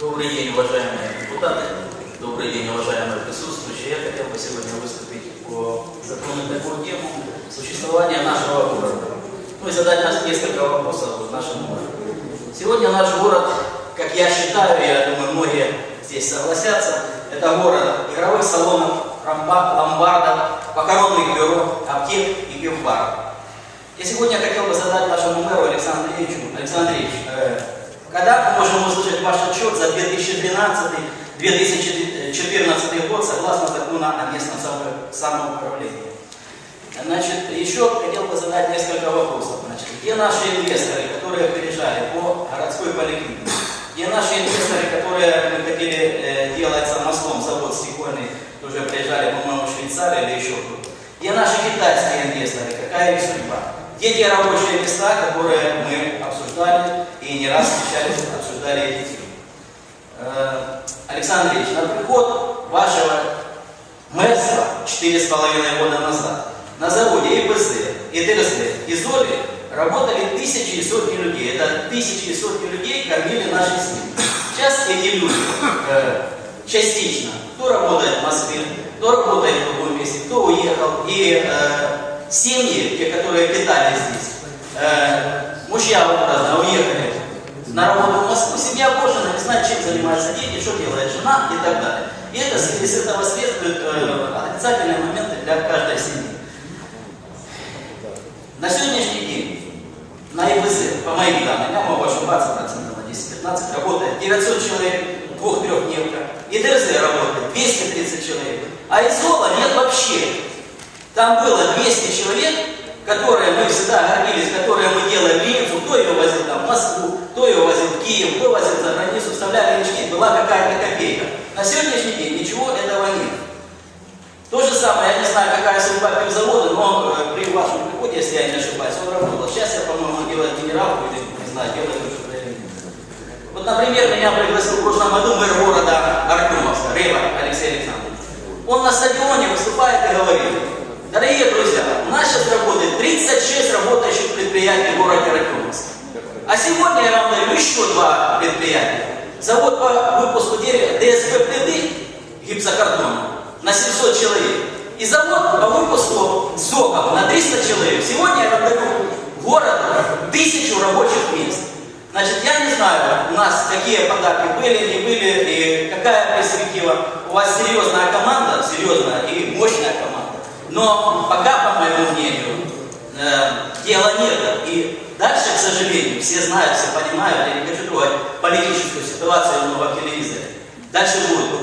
Добрый день, уважаемые депутаты. Добрый день, уважаемые присутствующие. Я хотел бы сегодня выступить по затронуть такую тему существования нашего города. Ну и задать нас несколько вопросов нашему городу. Сегодня наш город, как я считаю, я думаю, многие здесь согласятся, это город игровых салонов, ломбардов, похоронных бюро, аптек и пивбаров. Я сегодня хотел бы задать нашему мэру Александру Андреевичу, Александр Андреевич, э, когда мы можем услышать ваш отчет за 2013-2014 год согласно закону о местном само- самоуправлении? Значит, еще хотел бы задать несколько вопросов. Значит, где наши инвесторы, которые приезжали по городской поликлинике? Где наши инвесторы, которые мы хотели э, делать самослом, завод стекольный, тоже приезжали, по-моему, в Швейцарию или еще кто-то? Где наши китайские инвесторы? Какая их судьба? Где те рабочие места, которые мы обсуждали и не раз встречались, обсуждали эти темы? Э, Александр Ильич, на приход вашего мэрства 4,5 года назад на заводе ИПЗ, ИТРЗ и ЗОЛИ работали тысячи и сотни людей. Это тысячи и сотни людей кормили наши семьи. Сейчас эти люди э, частично, кто работает в Москве, кто работает в другом месте, кто уехал. И э, семьи, те, которые питали здесь, э, мужья образно уехали на работу в Москву, семья брошена, не знает, чем занимаются дети, что делает жена и так далее. И это, из этого следует э, отрицательные моменты для каждой семьи. На сегодняшний день на ИПЗ, по моим данным, я могу ошибаться процентов на 10-15, работает 900 человек, двух-трехдневка. И ДРЗ работает 230 человек. А ИЗОЛа нет вообще. Там было 200 человек, которые мы всегда гордились, которые мы делали линзу, кто ее возил там в Москву, кто ее возил в Киев, кто возил за границу, вставляли лички, была какая-то копейка. На сегодняшний день ничего этого нет. То же самое, я не знаю, какая судьба пивзавода, но э, при вашем приходе, если я не ошибаюсь, он работал. Сейчас я, по-моему, делает генералку или, не знаю, делает уже. Вот, например, меня пригласил в прошлом году мэр города Артемовска, Рыба Алексей Александрович. Он на стадионе выступает и говорит, дорогие друзья, у нас сейчас работает 36 работающих предприятий в городе Артемовск. А сегодня я вам даю еще два предприятия. Завод по выпуску дерева ДСП-плиты гипсокартона на 700 человек. И завод по выпуску соков на 300 человек. Сегодня я вам даю городу тысячу рабочих мест. Значит, я не знаю, у нас какие подарки были, не были, и какая перспектива. У вас серьезная команда, серьезная и мощная команда. Но пока, по моему мнению, э, дела нет. И дальше, к сожалению, все знают, все понимают, я не хочу трогать политическую ситуацию в новом телевизоре. Дальше будет